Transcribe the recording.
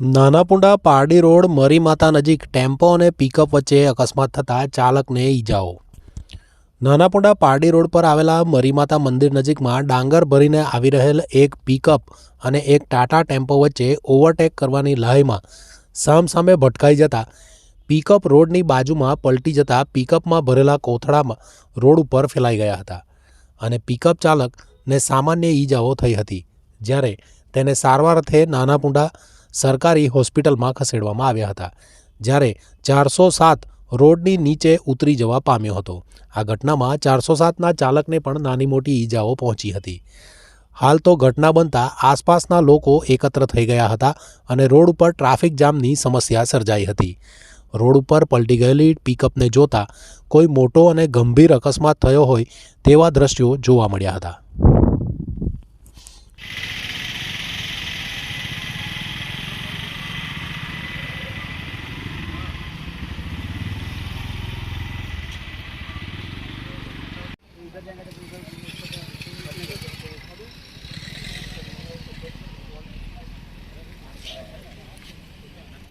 નાનાપુંડા Pardi road Mari Mata નજીક tempo અને pickup વચ્ચે અકસ્માત થતાં ચાલકને ઈજાઓ. નાનાપુંડા પારડી રોડ પર આવેલા મરીમાતા મંદિર નજીકમાં ડાંગર ભરીને આવી રહેલ એક પિકઅપ અને એક ટાટા ટેમ્પો વચ્ચે ઓવરટેક કરવાની લહાઈમાં સામસામે ભટકાઈ જતા પિકઅપ રોડની બાજુમાં પલટી જતા પિકઅપમાં ભરેલા કોથળામાં રોડ ઉપર ફેલાઈ ગયા હતા અને પિકઅપ ચાલકને સામાન્ય ઈજાઓ થઈ હતી. જ્યારે તેને સારવાર અર્થે નાનાપુંડા સરકારી હોસ્પિટલમાં ખસેડવામાં આવ્યા હતા, જ્યારે ચારસો સાત રોડની નીચે ઉતરી જવા પામ્યો હતો. આ ઘટનામાં ચારસો સાતના ચાલકને પણ નાની મોટી ઈજાઓ પહોંચી હતી. હાલ તો ઘટના બનતા આસપાસના લોકો એકત્ર થઈ ગયા હતા અને રોડ ઉપર ટ્રાફિક જામની સમસ્યા સર્જાઈ હતી. રોડ ઉપર પલટી ગયેલી પિકઅપને જોતા કોઈ મોટો અને ગંભીર અકસ્માત થયો હોય તેવા દ્રશ્યો જોવા મળ્યા હતા. ¿Qué?